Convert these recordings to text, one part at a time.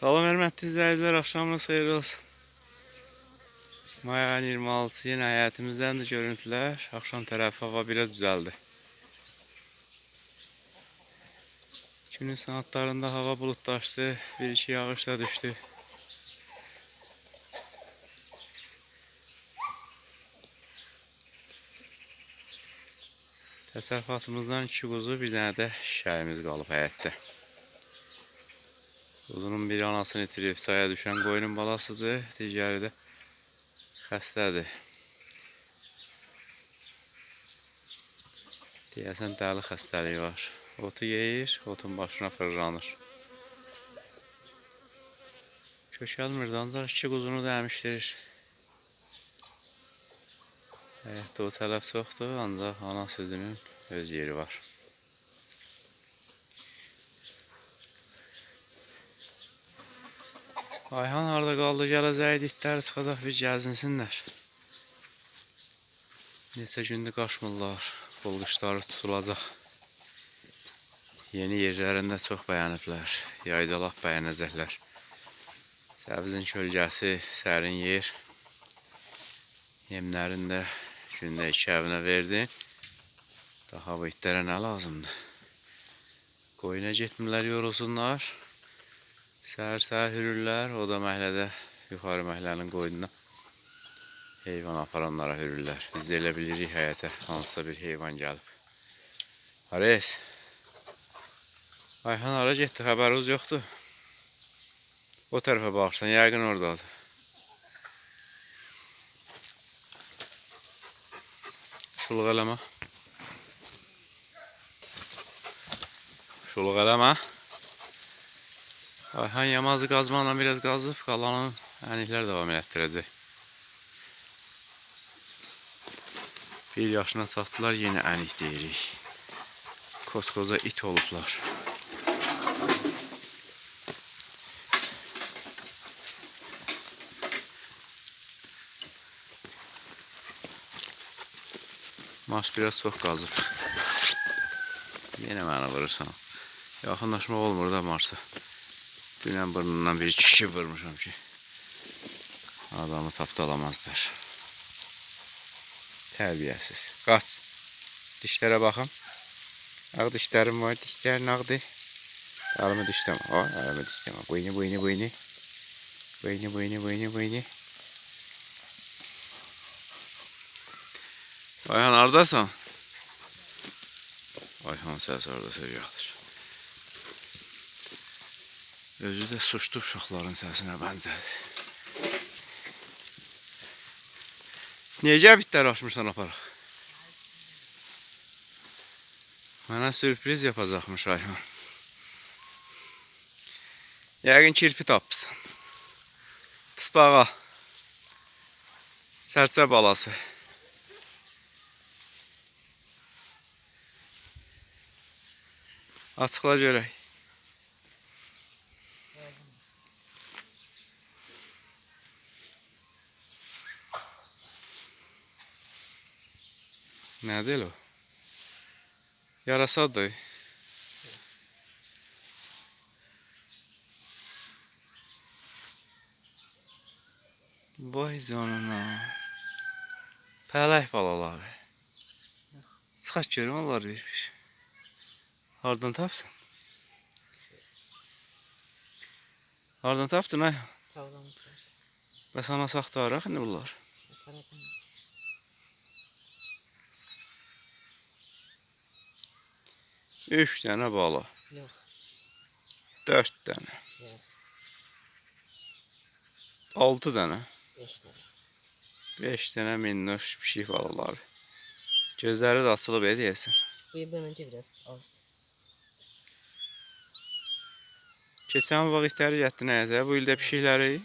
Salam hörmətli izləyicilər, axşamınız xeyirli olsun. Mayayın 26-sı yenə həyətimizdən də görüntülər. Axşam tərəfi hava biraz düzəldi. Günün saatlarında hava bulutlaşdı, bir iki yağış da düşdü. Təsərrüfatımızdan iki quzu, bir dənə də şəhərimiz qalıb həyətdə. Quzunun biri anasını itirib, saya düşən qoyunun balasıdır, digəri də xəstədir. Deyəsən dəli xəstəliyi var. Otu yeyir, otun başına fırlanır. Kökəlmir, ancaq iki quzunu da əmişdirir. Həyətdə o tələf çoxdur, ancaq ana südünün öz yeri var. Ayhan harda qaldı? Gələcək itlər çıxacaq bir gəzinsinlər. Neçə gündür qaçmırlar. Qol qışları tutulacaq. Yeni yerlərində çox bəyəniblər. Yayda lap bəyənəcəklər. Səbzin kölgəsi, sərin yer. Yemlərini də gündə iki əvinə verdi. Daha bu itlərə nə lazımdır? Qoyuna getmirlər, yorulsunlar. Səhər-səhər hürürlər, o da məhlədə, yuxarı məhlənin qoyununa heyvan aparanlara hürürlər. Biz də elə bilirik həyətə hansısa bir heyvan gəlib. Ares, Ayhan hara getdi, xəbəriniz yoxdur. O tərəfə baxırsan, yəqin oradadır. Şuluq eləmə. Şuluq eləmə. Ayhan yamazı qazmanla biraz qazıb, qalanın əniklər davam elətdirəcək. Bir yaşına çatdılar, yenə ənik deyirik. Koskoca it olublar. Maş biraz çox qazıb. Yenə mənə vurursan. Yaxınlaşmaq olmur da Marsa. Dünən burnundan bir kişi vurmuşam ki. Adamı tapdalamazlar. Tərbiyəsiz. Qaç. Dişlərə baxım. Ağ dişlərim var. Dişlərin ağdır. Əlimi dişləmə. O, əlimi dişləmə. Boynu, boynu, boynu. Boynu, boynu, boynu, boynu. Ayhan hardasan? Ayhan səs orada seviyordur. Özü də suçlu uşaqların səsinə bənzədir. Necə bitlər açmışsan aparaq? Mənə sürpriz yapacaqmış Ayhan. Yəqin kirpi tapmışsan. Tısbağa. Sərçə balası. Açıqla görək. Nədir o? Yarasadır. Vay canına. Pələk balaları. Çıxaq görüm onlar bir bir. Hardan tapdın? Hardan tapdın ay? Tavlamızda. Bəs ana saxtaraq indi bunlar. Aparacağım. Üç dənə bala. Yok. Dörd dənə. Yok. Altı dənə. Beş tane. Beş dənə minnoş pişik balaları. Gözləri də açılıb edəyəsən. Bu yıldan önce biraz az. Keçən vaxt itləri getdin həyətə. Bu ildə pişikləri.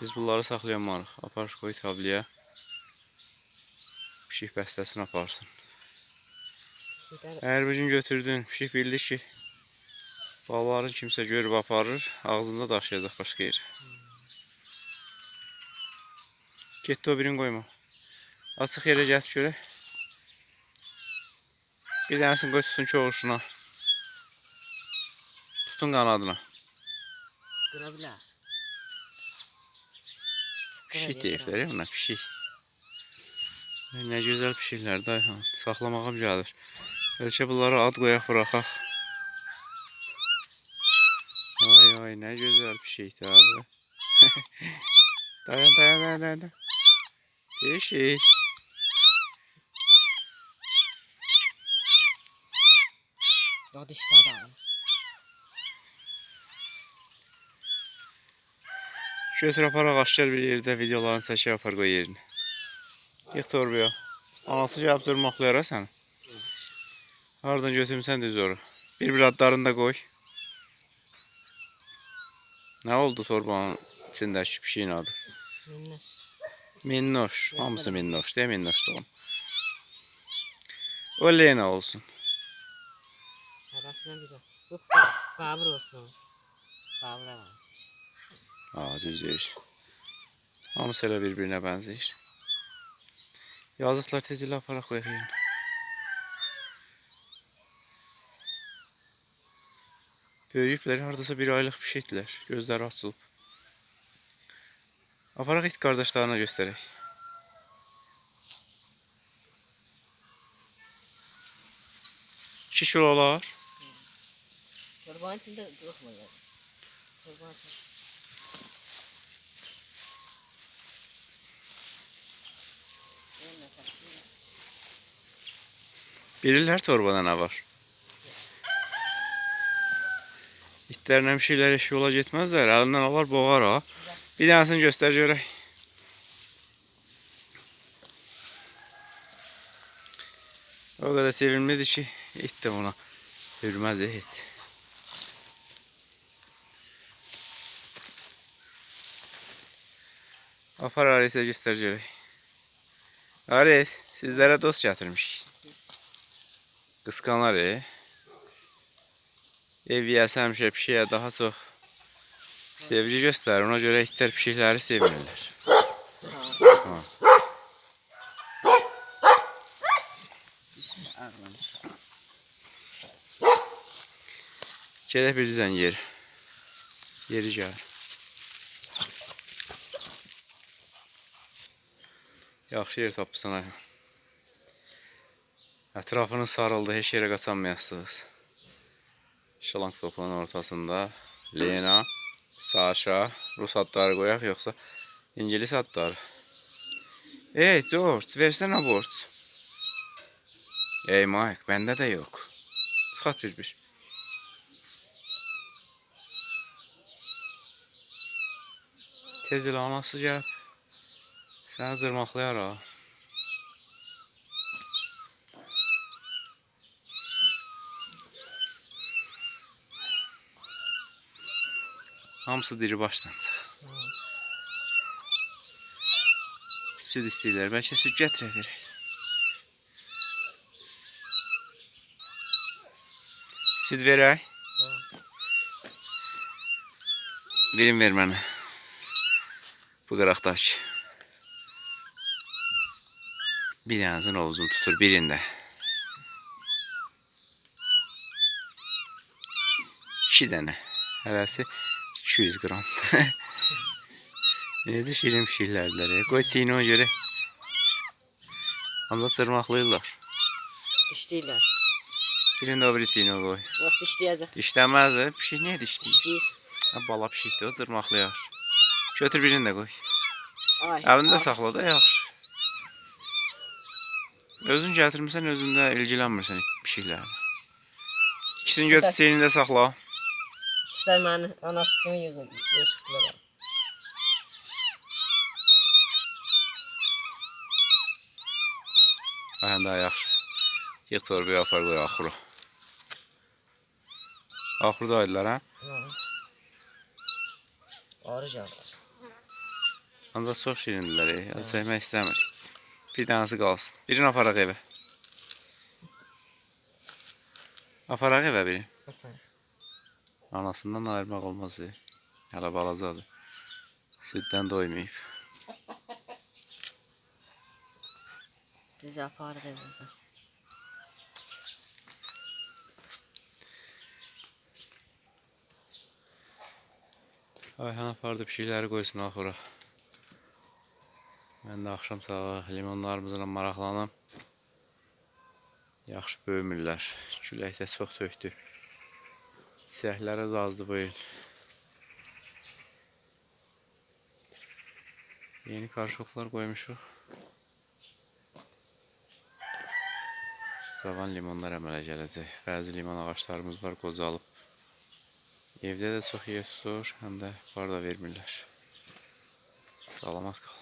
Biz bunları saxlayamarıq. Apar qoy tabliyə. Pişik bəstəsini aparsın. Gün götürdün, pişik bildi ki, balaların kimsə görüb aparır, ağzında daşıyacaq başqa yer. Getdi o birini qoyma. Açıq yerə gətir görək. Bir dənəsini qoy tutsun ki, oğuşuna. tutun qanadına. Qıra bilər. Pişik deyiblər buna pişik. Nə gözəl pişiklər dayhan. Saxlamağa gəlir. Bəlkə bunlara ad qoyaq buraxaq. Ay ay nə gözəl pişikdir abi. dayan dayan dayan dayan. Ya dişlər də alın. Götür aparaq aşkar bir yerdə videolarını çəkib apar qoy yerinə. Yıx torbaya. Anası gəlib durmaqlayar ha səni. Hardan götürmüsən düz ora. Bir-bir adlarını da qoy. Nə oldu torbanın içindəki pişiyin adı? Minnes. Minnoş. Hamısı minnoş. Deyə minnoş doğum. O Lena olsun. Arasına bir at. Bu Babur olsun. Babura benzər. Aa düz. Hamısı elə bir-birinə bənzəyir. Yazıqlar tez ilə aparaq qoyaq Böyüyüblər, hardasa bir aylıq pişikdilər. Gözləri açılıb. Aparaq it qardaşlarına göstərək. İki kilolar. Torbanın içində yoxma ya. Torbanın içində. Bilirlər torbada nə var. İtlərlə bir şeylər eşik yola getməzlər. Əlindən alar boğar ha. Bir dənəsini göstər görək. O qədər sevimlidir ki, it də ona hürməz heç. Apar Aris'e göstər görək. Aris, sizlərə dost gətirmişik. Qısqanar e. Ev həmişə pişiyə daha çox sevgi göstərir. Ona görə itlər pişikləri sevmirlər. Ha. Ağlamış. Gedək bir düzən yer. Yeri gəlir. Yaxşı yer tapırsan ay. Ətrafınız sarıldı, heç yerə qaçanmayasınız. Şalanq topunun ortasında Lena, Sasha, Rus adları qoyaq yoxsa İngilis adları. Ey George, versene borç. Ey Mike, bende de yok. Çıxart bir-bir. Tez elə anası gəlib. Zırmaqlayar ha. Hamısı diri başdan çıx. Süd istəyirlər. Bəlkə süd gətirə verək. Süd verək. Verin ver mənə. Bu qıraqdakı. Bir dənəsinin ovuzunu tutur birində. İki dənə. Hərəsi 200 qram. Necə şirin pişiklərdirlər. ya. Qoy çiyini ona görə. Ancaq çırmaqlayırlar. Dişləyirlər. Birində o biri çiyini qoy. Vaxt dişləyəcək. Dişləməz. e. Pişik niyə dişləyir? Dişləyir. Ha, bala pişikdir o çırmaqlayar. Götür birini də qoy. Ay. Əlində ay. saxla da yaxşı. Özün gətirmirsən, özündə ilgilənmirsən pişiklərlə. İkisini götür çeynində saxla. Dişlər məni anası kimi yığır. Yeşiklər. Ayən daha yaxşı. Yığ torbaya apar qoy axura. Axurda aydılar hə? Arı gəldi. Ancaq çox şirindirlər. E. Əl çəkmək istəmir. Bir dənəsi qalsın. Birini aparaq evə. Aparaq evə biri. Baxın. Anasından ayırmaq olmaz. E. Hələ balacadır. Süddən doymayıb. Bizi aparır evimizə. Ayhan apardı bir şeyləri qoysun axura. Mən də axşam sağa limonlarımızla maraqlanım. Yaxşı böyümürlər. Külək də çox tökdü. Çiçəkləri də azdı bu il. Yeni karşılıklar koymuşuq. Cavan limonlar əmələ gələcək. Bəzi limon ağaçlarımız var qocalıb. Evdə də çox yer tutur, həm də var da vermirlər. Salamat qal.